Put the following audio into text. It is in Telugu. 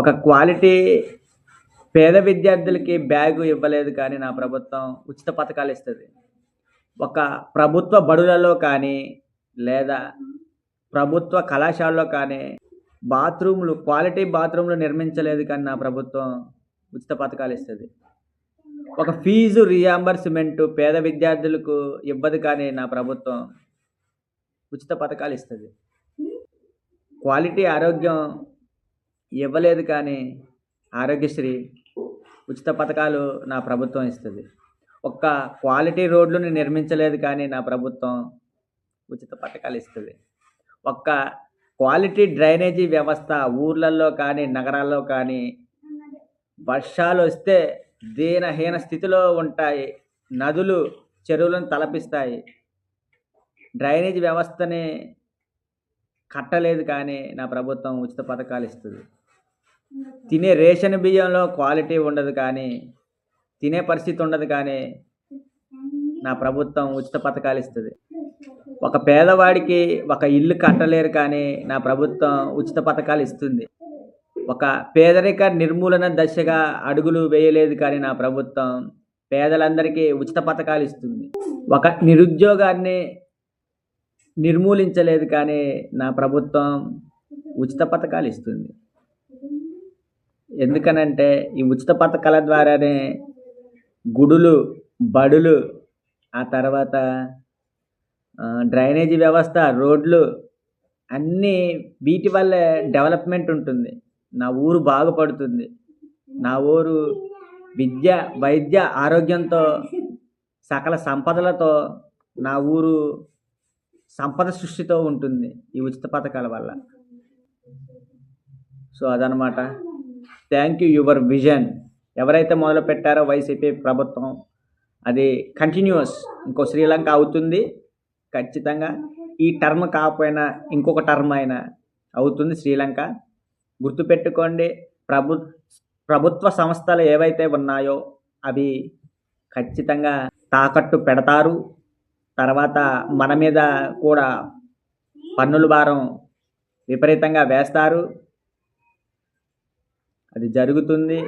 ఒక క్వాలిటీ పేద విద్యార్థులకి బ్యాగు ఇవ్వలేదు కానీ నా ప్రభుత్వం ఉచిత పథకాలు ఇస్తుంది. ఒక ప్రభుత్వ బడులలో కానీ లేదా ప్రభుత్వ కళాశాలలో కానీ బాత్రూములు క్వాలిటీ బాత్రూములు నిర్మించలేదు కానీ నా ప్రభుత్వం ఉచిత పథకాలు ఇస్తుంది. ఒక ఫీజు రియాంబర్స్మెంట్ పేద విద్యార్థులకు ఇవ్వదు కానీ నా ప్రభుత్వం ఉచిత పథకాలు ఇస్తుంది. క్వాలిటీ ఆరోగ్యం ఇవ్వలేదు కానీ ఆరోగ్యశ్రీ ఉచిత పథకాలు నా ప్రభుత్వం ఇస్తుంది. ఒక్క క్వాలిటీ రోడ్లను నిర్మించలేదు కానీ నా ప్రభుత్వం ఉచిత పథకాలు ఇస్తుంది. ఒక్క క్వాలిటీ డ్రైనేజీ వ్యవస్థ ఊర్లలో కానీ నగరాల్లో కానీ వర్షాలు వస్తే దీనహీన స్థితిలో ఉంటాయి. నదులు చెరువులను తలపిస్తాయి. డ్రైనేజ్ వ్యవస్థని కట్టలేదు కానీ నా ప్రభుత్వం ఉచిత పథకాలు ఇస్తుంది. తినే రేషన్ బియ్యంలో క్వాలిటీ ఉండదు కానీ తినే పరిస్థితి ఉండదు కానీ నా ప్రభుత్వం ఉచిత పథకాలు ఇస్తుంది. ఒక పేదవాడికి ఒక ఇల్లు కట్టలేరు కానీ నా ప్రభుత్వం ఉచిత పథకాలు ఇస్తుంది. ఒక పేదరిక నిర్మూలన దశగా అడుగులు వేయలేదు కానీ నా ప్రభుత్వం పేదలందరికీ ఉచిత పథకాలు ఇస్తుంది. ఒక నిరుద్యోగాన్ని నిర్మూలించలేదు కానీ నా ప్రభుత్వం ఉచిత పథకాలు ఇస్తుంది. ఎందుకనంటే ఈ ఉచిత పథకాల ద్వారానే గుడులు బడులు ఆ తర్వాత డ్రైనేజీ వ్యవస్థ రోడ్లు అన్నీ వీటి వల్లే డెవలప్మెంట్ ఉంటుంది. నా ఊరు బాగుపడుతుంది. నా ఊరు విద్య వైద్య ఆరోగ్యంతో సకల సంపదలతో నా ఊరు సంపద సృష్టితో ఉంటుంది ఈ ఉచిత పథకాల వల్ల. సో అదనమాట థ్యాంక్ యూ యువర్ విజన్ ఎవరైతే మొదలు పెట్టారో వైసీపీ ప్రభుత్వం అది కంటిన్యూస్ ఇంకో శ్రీలంక అవుతుంది. ఖచ్చితంగా ఈ టర్మ్ కాకపోయినా ఇంకొక టర్మ్ అయినా అవుతుంది శ్రీలంక. గుర్తుపెట్టుకోండి ప్రభు ప్రభుత్వ సంస్థలు ఏవైతే ఉన్నాయో అవి ఖచ్చితంగా తాకట్టు పెడతారు. తర్వాత మన మీద కూడా పన్నుల భారం విపరీతంగా వేస్తారు. అది జరుగుతుంది.